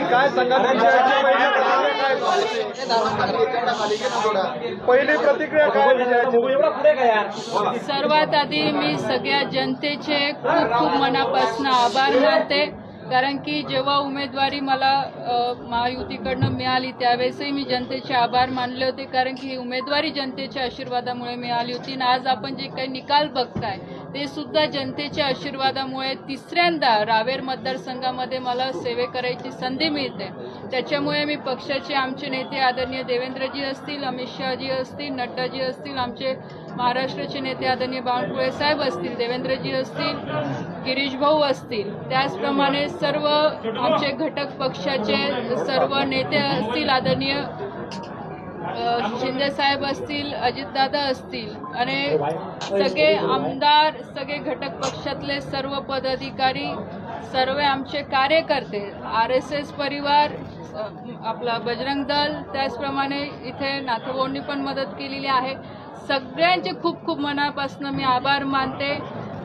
काय सांगा पहिली प्रतिक्रिया काय विजयाची सर्वात आधी मी सगळ्या जनतेचे खूप खूप मनापासून आभार मानते. कारण की जेव्हा उमेदवारी मला महायुतीकडनं मिळाली त्यावेळेसही मी जनतेचे आभार मानले होते. कारण की ही उमेदवारी जनतेच्या आशीर्वादामुळे मिळाली होती. आणि आज आपण जे काही निकाल बघताय ते सुद्धा जनतेच्या आशीर्वादामुळे तिसऱ्यांदा रावेर मतदारसंघामध्ये मला सेवे करायची संधी मिळते. त्याच्यामुळे मी पक्षाचे आमचे नेते आदरणीय देवेंद्रजी असतील अमित शहाजी असतील नड्डाजी असतील आमचे महाराष्ट्राचे नेते आदरणीय बावनकुळे साहेब असतील देवेंद्रजी असतील गिरीश भाऊ असतील त्याचप्रमाणे सर्व आमचे घटक पक्षाचे सर्व नेते असतील आदरणीय शिंदे साहेब असतील अजितदादा असतील आणि सगळे आमदार सगळे घटक पक्षातले सर्व पदाधिकारी सर्व आमचे कार्यकर्ते आर एस एस परिवार आपला बजरंग दल त्याचप्रमाणे इथे नाथवोंनी पण मदत केलेली आहे. सगळ्यांचे खूप खूप मनापासून मी आभार मानते.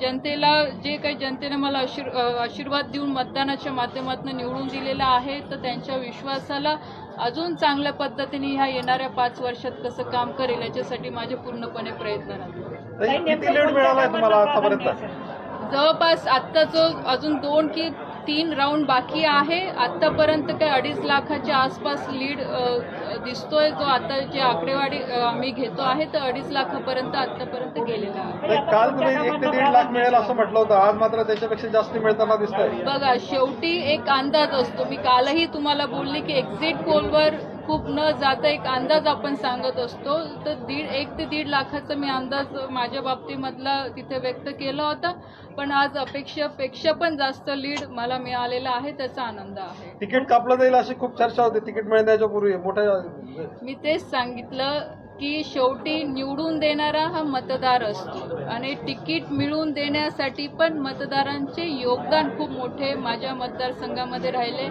जनतेला जे काही जनतेने मला आशीर आशीर्वाद देऊन मतदानाच्या माध्यमातून निवडून दिलेला आहे तर त्यांच्या विश्वासाला अजून चांगल्या पद्धतीने ह्या येणाऱ्या पाच वर्षात कसं काम करेल याच्यासाठी माझे पूर्णपणे प्रयत्न राहतील जवळपास आत्ता जो अजून दोन की तीन राऊंड बाकी आहे. आत्तापर्यंत काही अडीच लाखाच्या आसपास लीड दिसतोय जो आता जे आकडेवारी अ, आम्ही घेतो आहे तर अडीच लाखापर्यंत आत्तापर्यंत गेलेला आहे. काल तुम्ही एक ते दीड लाख मिळेल असं म्हटलं होतं. आज मात्र त्याच्यापेक्षा जास्त मिळताना दिसतंय. बघा शेवटी एक अंदाज असतो. मी कालही तुम्हाला बोलले की एक्झिट पोलवर खूप न जाता एक अंदाज आपण सांगत असतो. तर दीड एक ते दीड लाखाचा मी अंदाज माझ्या बाबतीमधला तिथे व्यक्त केला होता. पण आज अपेक्षेपेक्षा पण जास्त लीड मला मिळालेला आहे त्याचा आनंद आहे. तिकीट कापलं जाईल अशी खूप चर्चा होती. तिकीट मिळण्याच्या पूर्वी मोठ्या मी तेच सांगितलं की शेवटी निवडून देणारा हा मतदार असतो. आणि तिकीट मिळवून देण्यासाठी पण मतदारांचे योगदान खूप मोठे माझ्या मतदारसंघामध्ये राहिले.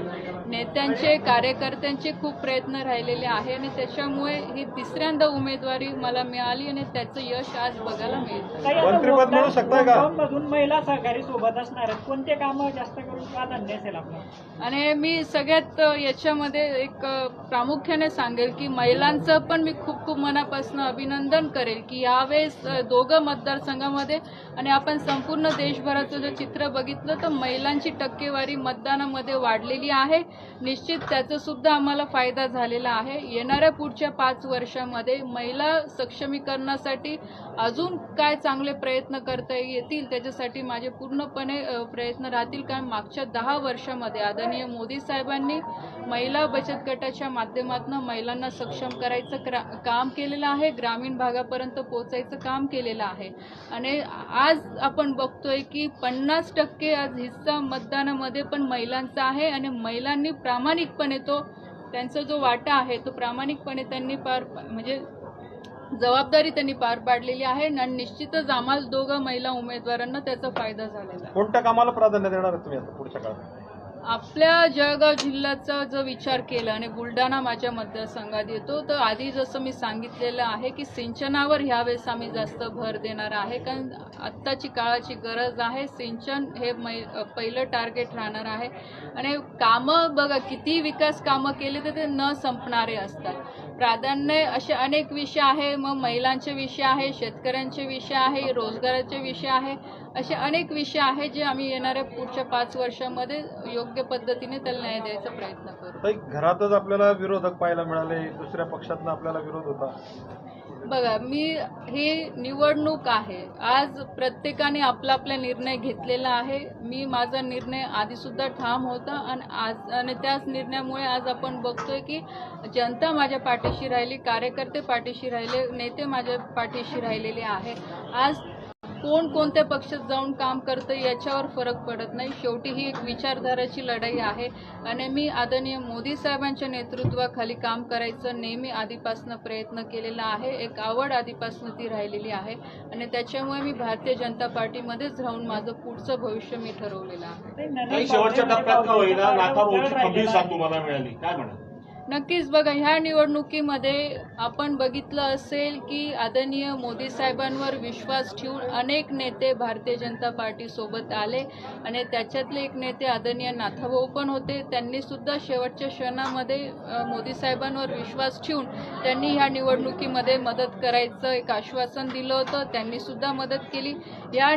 नेत्यांचे कार्यकर्त्यांचे खूप प्रयत्न राहिलेले आहे आणि त्याच्यामुळे ही तिसऱ्यांदा उमेदवारी मला मिळाली आणि त्याचं यश आज बघायला मिळतं काही आता मंत्रिपद मिळू शकतंय का? मधून महिला सहकारी सोबत असणार आहेत. कोणते कामं जास्त प्राधान्य असेल आपलं आणि मी सगळ्यात याच्यामध्ये एक प्रामुख्याने सांगेल की महिलांचं पण मी खूप खूप मनापासून अभिनंदन करेल की यावेळेस दोघं मतदारसंघामध्ये आणि आपण संपूर्ण देशभराचं जर चित्र बघितलं तर महिलांची टक्केवारी मतदानामध्ये वाढलेली आहे. निश्चित त्याचा सुद्धा आम्हाला फायदा झालेला आहे. येणाऱ्या पुढच्या पाच वर्षामध्ये महिला सक्षमीकरणासाठी अजून काय चांगले प्रयत्न करता येतील त्याच्यासाठी माझे पूर्णपणे प्रयत्न राहतील कारण मागच्या दहा वर्षामध्ये आदरणीय मोदी साहेबांनी महिला बचत गटाच्या माध्यमातून महिलांना सक्षम करायचं क्रा काम केलेलं आहे ग्रामीण भागापर्यंत पोचायचं काम केलेलं आहे. आणि आज आपण बघतोय की पन्नास टक्के आज हिस्सा मतदानामध्ये पण महिलांचा आहे आणि महिलांनी प्रामाणिकपणे तो त्यांचा जो वाटा आहे तो प्रामाणिकपणे त्यांनी पार म्हणजे जबाबदारी त्यांनी पार पाडलेली आहे आणि निश्चितच आम्हाला दोघं महिला उमेदवारांना त्याचा फायदा झालेला आहे. कोणत्या कामाला प्राधान्य देणार आहे तुम्ही आता पुढच्या काळात? आपल्या जळगाव जिल्ह्याचा जर विचार केला आणि बुलढाणा माझ्या मतदारसंघात येतो तर आधी जसं मी सांगितलेलं आहे की सिंचनावर ह्यावेळेस आम्ही जास्त भर देणार आहे. कारण आत्ताची काळाची गरज आहे. सिंचन हे मै पहिलं टार्गेट राहणार आहे. आणि कामं बघा किती विकास कामं केले तर ते न संपणारे असतात. प्राधान्य असे अनेक विषय आहे. मग महिलांचे विषय आहे शेतकऱ्यांचे विषय आहे रोजगाराचे विषय आहे. असे अनेक विषय आहेत जे आम्ही येणाऱ्या पुढच्या पाच वर्षामध्ये योग्य पद्धतीने त्याला न्याय द्यायचा प्रयत्न करू. ताई, घरातच आपल्याला विरोधक पाहायला मिळाले दुसऱ्या पक्षातनं आपल्याला विरोध होता. बघा मी ही निवडणूक आहे. आज प्रत्येकाने आपला आपला निर्णय घेतलेला आहे. मी माझा निर्णय आधीसुद्धा ठाम होता आणि आज आणि त्याच निर्णयामुळे आज आपण बघतोय की जनता माझ्या पाठीशी राहिली कार्यकर्ते पाठीशी राहिले नेते माझ्या पाठीशी राहिलेले आहे. आज कोण कोणत्या पक्षात जाऊन काम करतं याच्यावर फरक पडत नाही. शेवटी ही एक विचारधाराची लढाई आहे. आणि मी आदरणीय मोदी साहेबांच्या नेतृत्वाखाली काम करायचं नेहमी आधीपासून प्रयत्न केलेला आहे. एक आवड आधीपासून ती राहिलेली आहे. आणि त्याच्यामुळे मी भारतीय जनता पार्टीमध्येच राहून माझं पुढचं भविष्य मी ठरवलेलं आहे. शेवटच्या टप्प्यात का होईना खंबीर साथ तुम्हाला मिळाली. काय म्हणा नक्कीच बघा ह्या निवडणुकीमध्ये आपण बघितलं असेल की आदरणीय मोदी साहेबांवर विश्वास ठेवून अनेक नेते भारतीय जनता पार्टीसोबत आले आणि त्याच्यातले एक नेते आदरणीय नाथाभाऊ पण होते. त्यांनीसुद्धा शेवटच्या क्षणामध्ये मोदी साहेबांवर विश्वास ठेवून त्यांनी ह्या निवडणुकीमध्ये मदत करायचं एक आश्वासन दिलं होतं. त्यांनीसुद्धा मदत केली. या